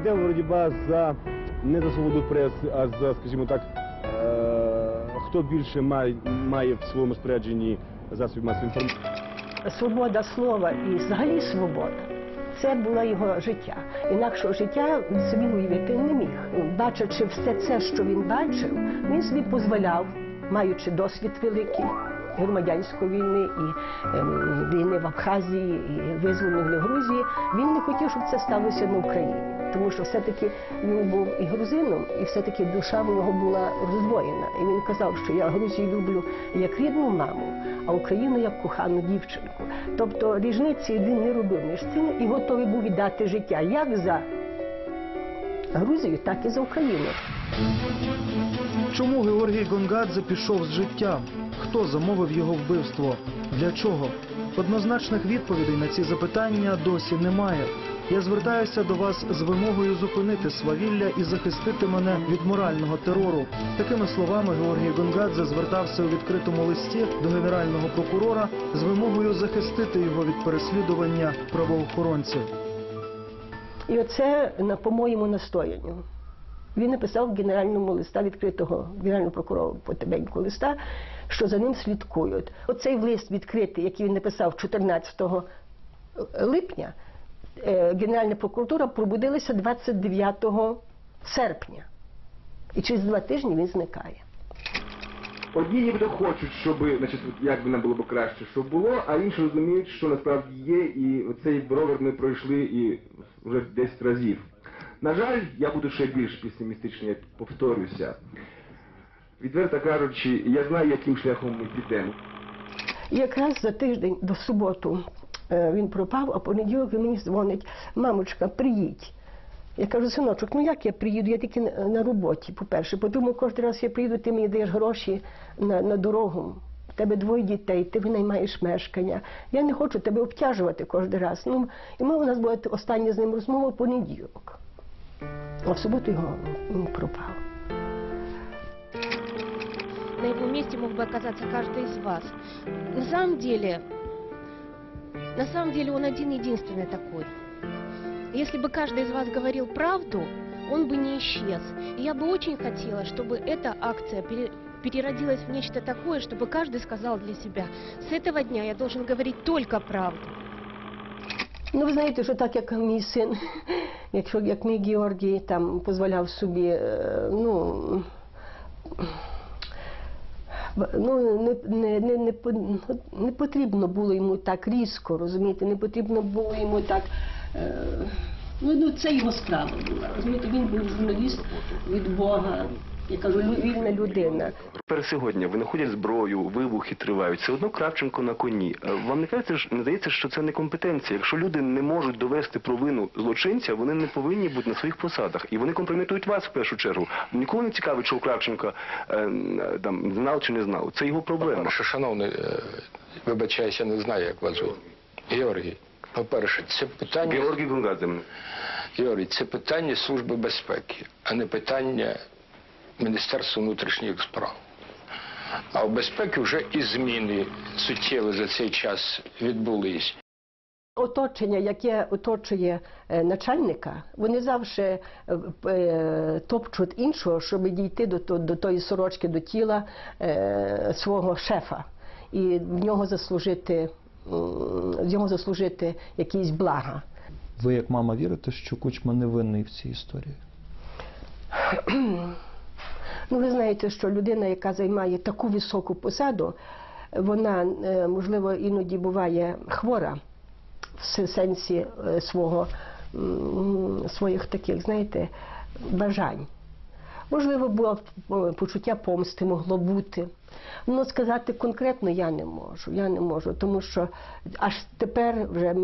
Іде боротьба за не за свободу преси, а за, скажімо так, е, хто більше має, має в своєму спорядженні засобів масової інформації. свобода слова і взагалі свобода. Це було його життя. Інакшого життя він собі уявити не міг. Бачачи все це, що він бачив, він собі дозволяв, маючи досвід великий громадянської війни і ем, війни в Абхазії, і визвольної Грузії, він не хотів, щоб це сталося на Україні. Тому що все-таки він був і грузином, і все-таки душа в нього була роздвоєна. І він казав, що я Грузію люблю як рідну маму, а Україну як кохану дівчинку. Тобто різниці він не робив між цим і готовий був віддати життя як за Грузію, так і за Україну. Чому Георгій Гонгадзе пішов з життя? Хто замовив його вбивство? Для чого? Однозначних відповідей на ці запитання досі немає. Я звертаюся до вас з вимогою зупинити свавілля і захистити мене від морального терору. Такими словами Георгій Гонгадзе звертався у відкритому листі до генерального прокурора з вимогою захистити його від переслідування правоохоронців. І оце, на, по-моєму, настоянню. Він написав в генеральному листа відкритого генерального прокурора Потебеньку листа, що за ним слідкують. Оцей лист відкритий, який він написав 14 липня, Генеральна прокуратура пробудилася 29 серпня. І через два тижні він зникає. Одні нібито хочуть, щоб, значить, як би нам було б краще, щоб було, а інші розуміють, що насправді є, і цей ровер ми пройшли і вже 10 разів. На жаль, я буду ще більш песимістичний, я повторюся. Відверто кажучи, я знаю, яким шляхом ми підемо. Якраз за тиждень до суботу е, він пропав, а понеділок він мені дзвонить, мамочка, приїдь. Я кажу, синочок, ну як я приїду? Я тільки на, роботі, по-перше. По-друге, кожен раз я приїду, ти мені даєш гроші на, на дорогу. В тебе двоє дітей, ти винаймаєш мешкання. Я не хочу тебе обтяжувати кожен раз. Ну, і ми у нас була остання з ним розмова в понеділок. А в суботу його пропав. На его месте мог бы оказаться каждый из вас. На самом деле, на самом деле он один единственный такой. Если бы каждый из вас говорил правду, он бы не исчез. И я бы очень хотела, чтобы эта акция пере- переродилась в нечто такое, чтобы каждый сказал для себя, с этого дня я должен говорить только правду. Ну, ви знаєте, що так як мій син, якщо як мій Георгій там дозволяв собі, е, ну. Ну, не, не, не, не, не потрібно було йому так різко, розумієте, не потрібно було йому так. Е, ну, ну, це його справа була. Розумієте, він був журналіст від Бога, я кажу, вільна людина. Тепер сьогодні винаходять зброю, вибухи тривають. Все одно Кравченко на коні. Е, Вам не кажеться, ж- не здається, що це не компетенція. Якщо люди не можуть довести провину злочинця, вони не повинні бути на своїх посадах. І вони компрометують вас в першу чергу. Ніколи не цікавить, що у Кравченка е, там знав чи не знав. Це його проблема. По-перше, шановний, е, вибачаюся, не знаю, як вас звуть. Георгій, по-перше, це питання. Георгій Гунгадзе. Георгій, це питання Служби безпеки, а не питання Міністерства внутрішніх справ. А в безпеки вже і зміни суттєві за цей час відбулись. Оточення, яке оточує е, начальника, вони завжди е, е, топчуть іншого, щоб дійти до, до тої сорочки, до тіла е, свого шефа і в нього заслужити, в нього заслужити якісь блага. Ви, як мама, вірите, що Кучма не винний в цій історії? Ну, ви знаєте, що людина, яка займає таку високу посаду, вона, е, можливо, іноді буває хвора в сенсі е, свого, своїх таких, знаєте, бажань. Можливо, було почуття помсти могло бути. Ну, сказати конкретно я не можу. Я не можу, тому що аж тепер, вже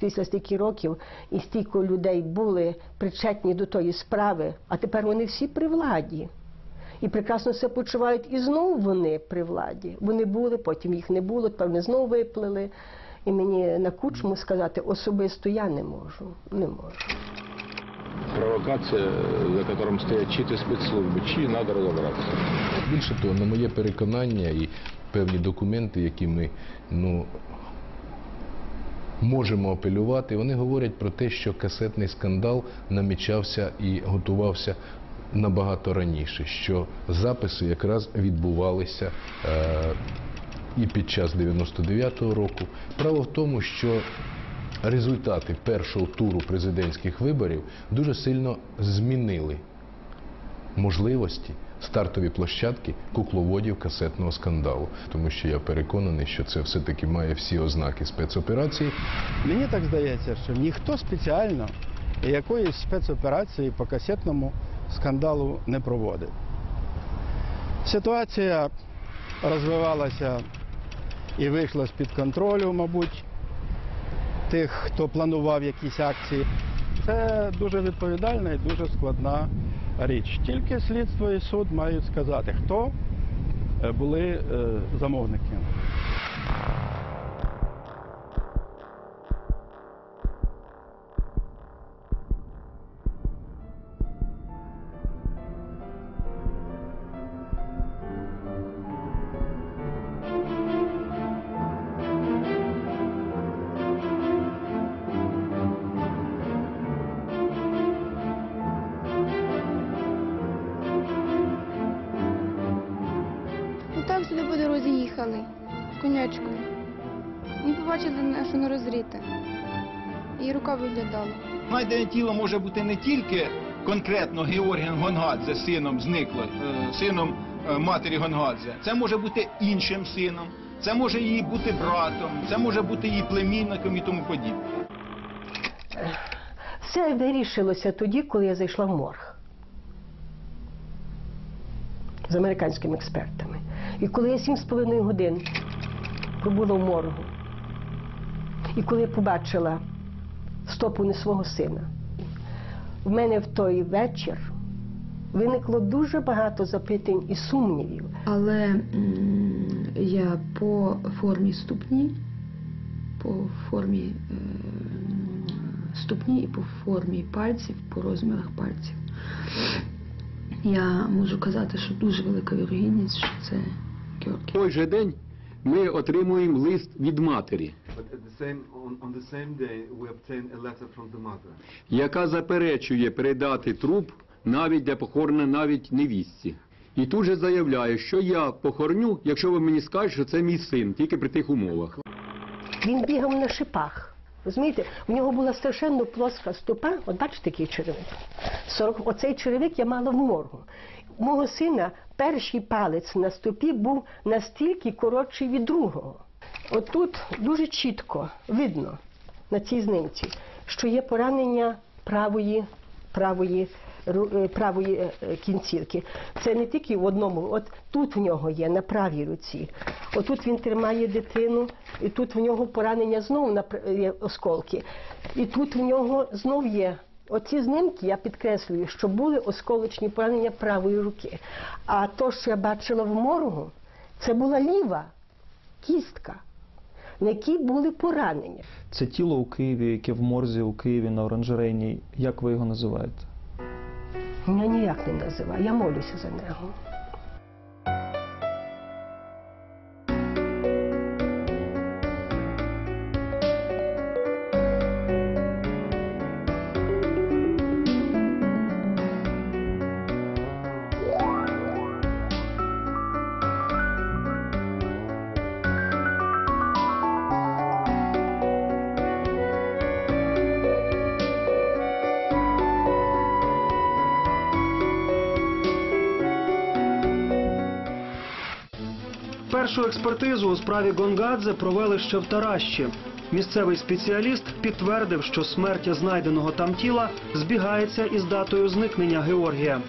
після стільки років, і стільки людей були причетні до тої справи, а тепер вони всі при владі. І прекрасно себе почувають, і знову вони при владі. Вони були, потім їх не було, тепер вони знову виплили. І мені на кучму сказати особисто я не можу. Не можу. провокація, за которым стоять чи то спецслужби, чи треба розібратися. Більше того, на моє переконання і певні документи, які ми ну, можемо апелювати. Вони говорять про те, що касетний скандал намічався і готувався набагато раніше, що записи якраз відбувалися е, і під час 99-го року. Право в тому, що результати першого туру президентських виборів дуже сильно змінили можливості стартові площадки кукловодів касетного скандалу, тому що я переконаний, що це все-таки має всі ознаки спецоперації. Мені так здається, що ніхто спеціально якоїсь спецоперації по касетному скандалу не проводив. Ситуація розвивалася і вийшла з-під контролю, мабуть, тих, хто планував якісь акції. Це дуже відповідальна і дуже складна річ. Тільки слідство і суд мають сказати, хто е, були е, замовники. Побачили, що розріте. І рука виглядала. Знайдене тіло може бути не тільки конкретно Георгієм Гонгадзе, сином зниклої, е, сином е, матері Гонгадзе. Це може бути іншим сином, це може її бути братом, це може бути її племінником і тому подібне. Все вирішилося тоді, коли я зайшла в морг з американськими експертами. І коли я сім з половиною годин пробула в моргу, і коли я побачила стопу не свого сина, в мене в той вечір виникло дуже багато запитань і сумнівів. Але я по формі ступні, по формі е, ступні і по формі пальців, по розмірах пальців. Я можу казати, що дуже велика вірогідність, що це Георгій. той же день ми отримуємо лист від матері, яка заперечує передати труп навіть для похорона навіть невістці. І тут же заявляє, що я похороню, якщо ви мені скажете, що це мій син, тільки при тих умовах. Він бігав на шипах. Розумієте, в нього була страшенно плоска стопа. От бачите, який черевик. 40, оцей черевик я мала в моргу. Мого сина перший палець на стопі був настільки коротший від другого. Отут дуже чітко видно на цій знімці, що є поранення правої, правої, е, правої е, кінцівки. Це не тільки в одному, от тут в нього є на правій руці. Отут він тримає дитину, і тут в нього поранення знову на осколки. І тут в нього знов є. Оці знімки я підкреслюю, що були осколочні поранення правої руки. А то, що я бачила в моргу, це була ліва кістка, на якій були поранення. Це тіло у Києві, яке в морзі у Києві на оранжерейній. Як ви його називаєте? Я ніяк не називаю, я молюся за нього. Першу експертизу у справі Гонгадзе провели ще в Таращі. Місцевий спеціаліст підтвердив, що смерть знайденого там тіла збігається із датою зникнення Георгія.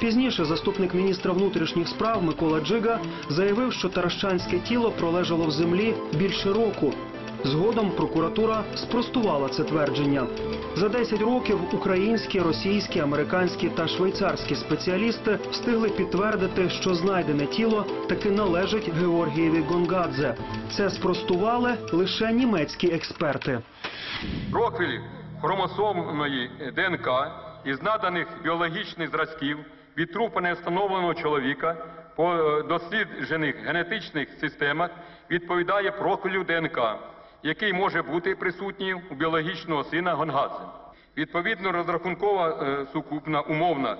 Пізніше заступник міністра внутрішніх справ Микола Джига заявив, що таращанське тіло пролежало в землі більше року. Згодом прокуратура спростувала це твердження. За 10 років українські, російські, американські та швейцарські спеціалісти встигли підтвердити, що знайдене тіло таки належить Георгієві Гонгадзе. Це спростували лише німецькі експерти. Профіль хромосомної ДНК із наданих біологічних зразків від трупа невстановленого чоловіка по досліджених генетичних системах відповідає профілю ДНК який може бути присутній у біологічного сина Гонгадзе. Відповідно, розрахункова е, сукупна умовна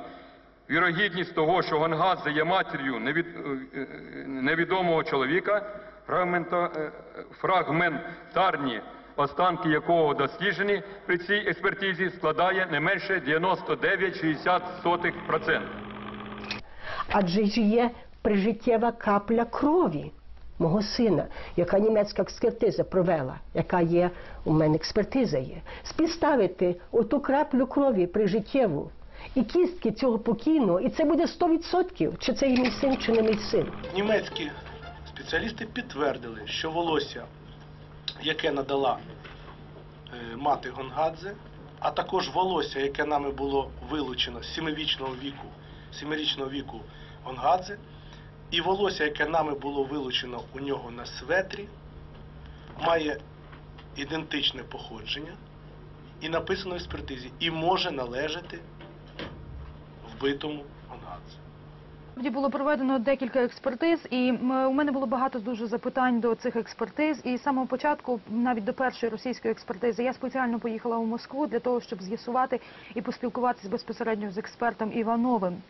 вірогідність того, що Гонгадзе є матір'ю невід, е, е, невідомого чоловіка, фрагменто, е, фрагментарні останки якого досліджені при цій експертизі, складає не менше 99,60%. Адже ж є прижиттєва капля крові мого сина, яка німецька експертиза провела, яка є, у мене експертиза є. Співставити оту краплю крові прижиттєву і кістки цього покійного, і це буде 100%, чи це є мій син, чи не мій син. Німецькі спеціалісти підтвердили, що волосся, яке надала е, мати Гонгадзе, а також волосся, яке нами було вилучено з 7-річного віку, 7-річного віку Гонгадзе, і волосся, яке нами було вилучено у нього на светрі, має ідентичне походження і написано в експертизі, і може належати вбитому Гонгадзе. Тоді було проведено декілька експертиз, і у мене було багато дуже запитань до цих експертиз. І з самого початку, навіть до першої російської експертизи, я спеціально поїхала у Москву для того, щоб з'ясувати і поспілкуватися безпосередньо з експертом Івановим.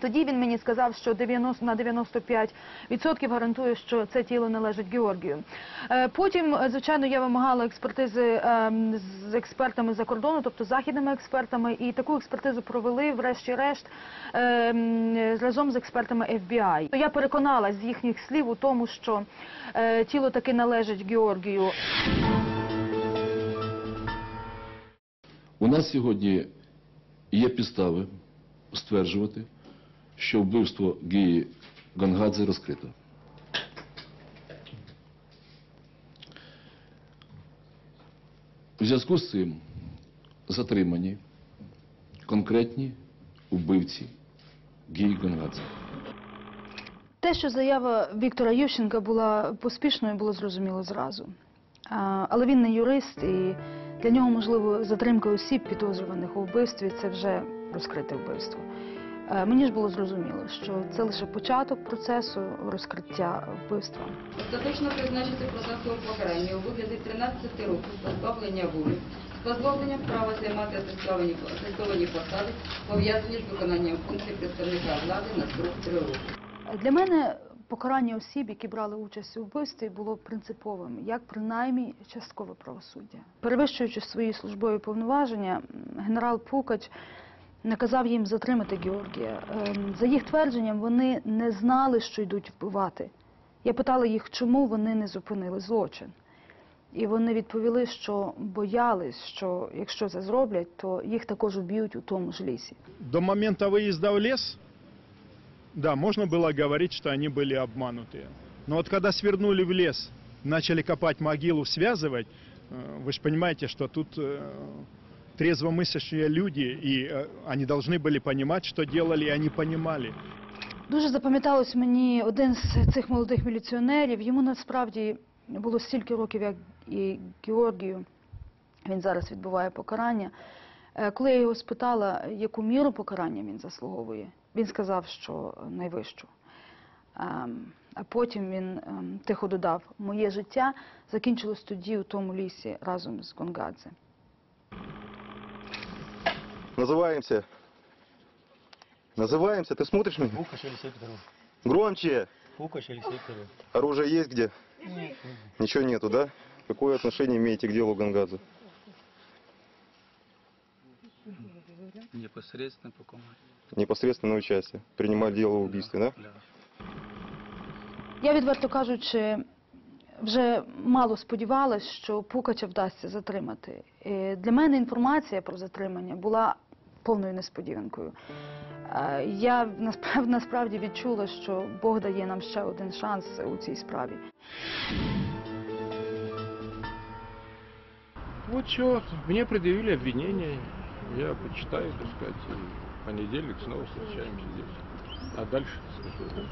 Тоді він мені сказав, що 90 на 95% гарантує, що це тіло належить Георгію. Е, Потім, е, звичайно, я вимагала експертизи ем, з експертами за кордону, тобто західними експертами, і таку експертизу провели, врешті-решт, ем, разом з експертами FBI. Я переконалась з їхніх слів у тому, що е, тіло таки належить Георгію. У нас сьогодні є підстави стверджувати, що вбивство Гії Гангадзе розкрито. У зв'язку з цим затримані конкретні вбивці Гії Гангадзе. Те, що заява Віктора Ющенка була поспішною, було зрозуміло зразу. Але він не юрист, і для нього, можливо, затримка осіб, підозрюваних у вбивстві, це вже розкрите вбивство. Е, Мені ж було зрозуміло, що це лише початок процесу розкриття вбивства. Остаточно призначити процесове покарання у вигляді 13 років позбавлення волі з позбавленням права займати атестовані посади, пов'язані з виконанням функцій представника влади на строк 3 роки. Для мене покарання осіб, які брали участь у вбивстві, було принциповим, як принаймні часткове правосуддя. Перевищуючи свої службові повноваження, генерал Пукач наказав їм затримати Георгія. Ем, За їх твердженням, вони не знали, що йдуть вбивати. Я питала їх, чому вони не зупинили злочин. І вони відповіли, що боялись, що якщо це зроблять, то їх також уб'ють у тому ж лісі. До момента выезда в лес, да, можно было говорить, что они были обманутые. Но вот когда свернули в лес, начали копать могилу, связывать, э, вы же понимаете, что тут э, трезвомыслящие люди, и э, они должны были понимать, что делали, и они понимали. Дуже запам'яталось мені один з цих молодих міліціонерів. Йому насправді було стільки років, як і Георгію. Він зараз відбуває покарання. Е, Коли я його спитала, яку міру покарання він заслуговує, він сказав, що найвищу. Ем, А потім він ем, тихо додав: моє життя закінчилось тоді у тому лісі разом з Гонгадзе. Называемся. Называемся. Ты смотришь меня? Пукач Алексей Петрович. Громче. Пукач Алексей Петрович. Оружие есть где? Нет. Ничего нету, да? Какое отношение имеете к делу Гангадзе? Непосредственно по команде. Непосредственное участие. Принимать дело в убийстве, да? Я, відверто кажучи, вже мало сподівалась, що Пукача вдасться затримати. Е, Для мене інформація про затримання була повною несподіванкою. Е, Я насправді, відчула, що Бог дає нам ще один шанс у цій справі. Вот что, мне предъявили обвинение, я почитаю, так сказать, и в понедельник снова встречаемся здесь. А дальше, так сказать,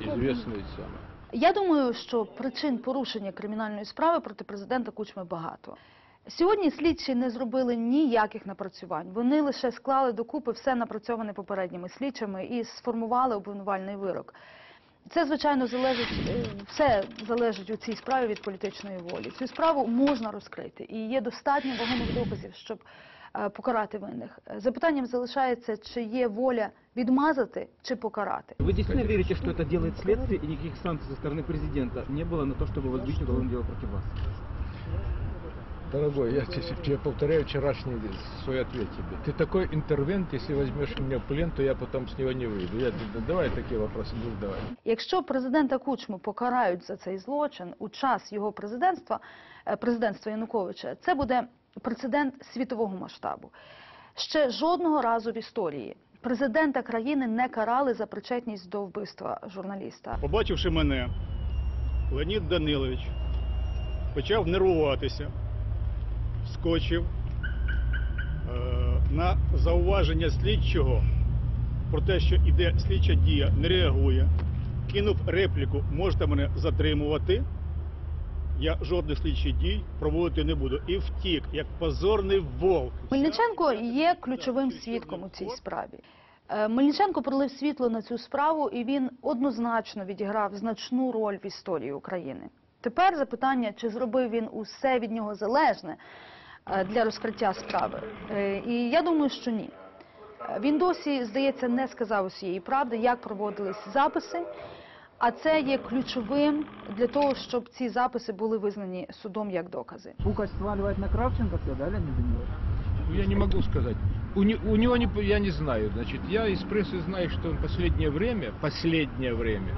известно ведь. Я думаю, що причин порушення кримінальної справи проти президента Кучми багато. Сьогодні слідчі не зробили ніяких напрацювань. Вони лише склали докупи все напрацьоване попередніми слідчими і сформували обвинувальний вирок. Це, звичайно, залежить, е, все залежить у цій справі від політичної волі. Цю справу можна розкрити, і є достатньо вагомих доказів, щоб е, покарати винних. Е, Запитанням залишається, чи є воля відмазати чи покарати. Вы действительно верите, что это делает следствие и никаких санкций со стороны президента не было на то, чтобы возбудить уголовное дело против вас? Дорогой, я тебе, тебе повторяю вчерашний свой ответ тебе. Ты такой интервент, если возьмешь меня в плен, то я потом с него не выйду. Я, давай такие вопросы не задавай. Якщо президента Кучму покарають за цей злочин у час його президентства, е, президентства Януковича, це буде прецедент світового масштабу. Ще жодного разу в історії президента країни не карали за причетність до вбивства журналіста. Побачивши мене, Леонід Данилович почав нервуватися, вскочив е, на зауваження слідчого про те, що іде слідча дія, не реагує, кинув репліку, можете мене затримувати. Я жодних слідчих дій проводити не буду. І втік, як позорний вовк. Мельниченко є ключовим свідком у цій справі. Е, Мельниченко пролив світло на цю справу, і він однозначно відіграв значну роль в історії України. Тепер запитання, чи зробив він усе від нього залежне для розкриття справи. Е, І я думаю, що ні. Е, Він досі, здається, не сказав усієї правди, як проводились записи. А це є ключовим для того, щоб ці записи були визнані судом як докази. Пукач сваливает на Кравченко все, да, Леонид Данилович? Ну, Я не могу сказать. У, не- у него не, я не знаю. Значит, я из прессы знаю, что он последнее время, последнее время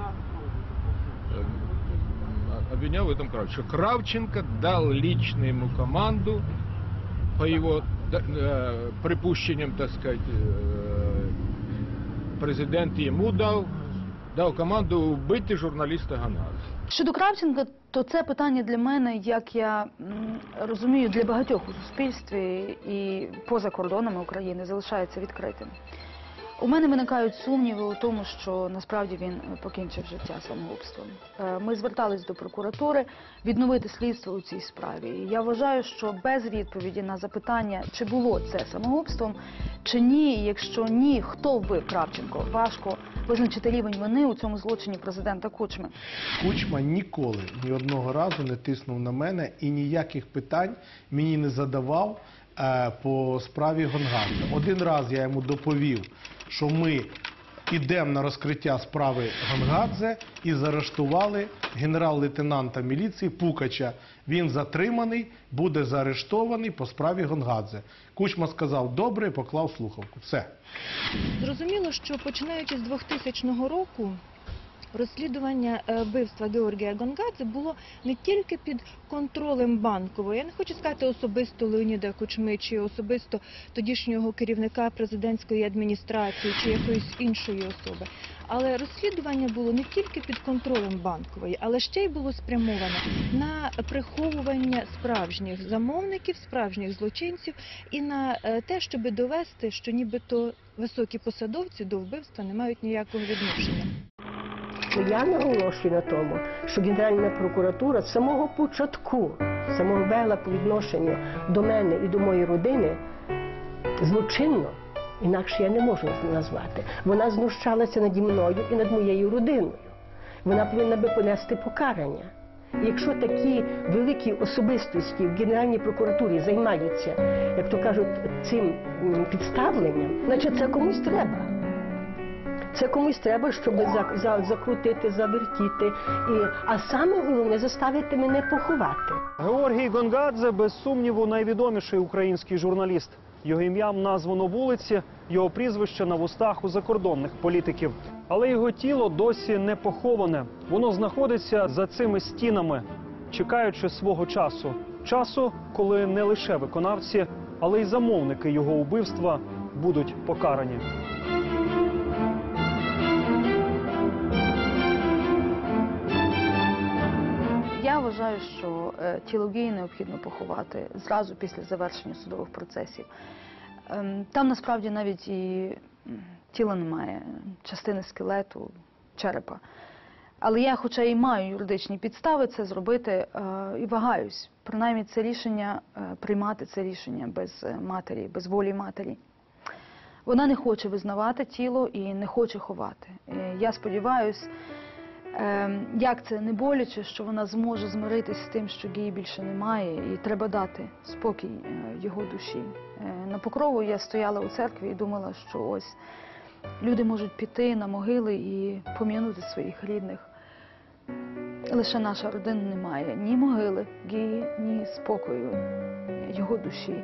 э, обвинял в этом Кравченко. Что Кравченко дал лично ему команду по его э, припущениям, так сказать, э, президент ему дал, дав команду вбити журналіста Ганаза. Щодо Кравченка, то це питання для мене, як я розумію, для багатьох у суспільстві і поза кордонами України залишається відкритим. У мене виникають сумніви у тому, що насправді він покінчив життя самогубством. Е, Ми звертались до прокуратури відновити слідство у цій справі. Я вважаю, що без відповіді на запитання, чи було це самогубством, чи ні, якщо ні, хто вбив Кравченко, важко визначити рівень вини у цьому злочині президента Кучми. Кучма ніколи ні одного разу не тиснув на мене і ніяких питань мені не задавав е, по справі Гонгадзе. Один раз я йому доповів, що ми йдемо на розкриття справи Гонгадзе і заарештували генерал-лейтенанта міліції Пукача. Він затриманий, буде заарештований по справі Гонгадзе. Кучма сказав добре і поклав слухавку. Все. Зрозуміло, що починаючи з 2000 року розслідування е, вбивства Георгія Гонгадзе було не тільки під контролем банкової. Я не хочу сказати особисто Леоніда Кучми чи особисто тодішнього керівника президентської адміністрації чи якоїсь іншої особи. Але розслідування було не тільки під контролем банкової, але ще й було спрямоване на приховування справжніх замовників, справжніх злочинців і на е, те, щоб довести, що нібито високі посадовці до вбивства не мають ніякого відношення. Я наголошую на тому, що Генеральна прокуратура з самого початку, самого вела по відношенню до мене і до моєї родини злочинно, інакше я не можу назвати. Вона знущалася наді мною і над моєю родиною. Вона повинна би понести покарання. Якщо такі великі особистості в Генеральній прокуратурі займаються, як то кажуть, цим підставленням, значить це комусь треба. Це комусь треба, щоб за, за, закрутити, завертіти. А саме головне заставити мене поховати. Георгій Гонгадзе, без сумніву, найвідоміший український журналіст. Його ім'ям названо вулиці, його прізвище на вустах у закордонних політиків. Але його тіло досі не поховане. Воно знаходиться за цими стінами, чекаючи свого часу. Часу, коли не лише виконавці, але й замовники його убивства будуть покарані. Вважаю, що е, тіло геї необхідно поховати зразу після завершення судових процесів. Ем, Там насправді навіть і тіла немає, частини скелету, черепа. Але я, хоча і маю юридичні підстави це зробити, е, і вагаюсь. Принаймні це рішення, е, приймати це рішення без матері, без волі матері. Вона не хоче визнавати тіло і не хоче ховати. Я сподіваюся, як це не боляче, що вона зможе змиритись з тим, що Гії більше немає, і треба дати спокій е, його душі. Е, На покрову я стояла у церкві і думала, що ось люди можуть піти на могили і пом'янути своїх рідних. Лише наша родина не має ні могили ні спокою його душі.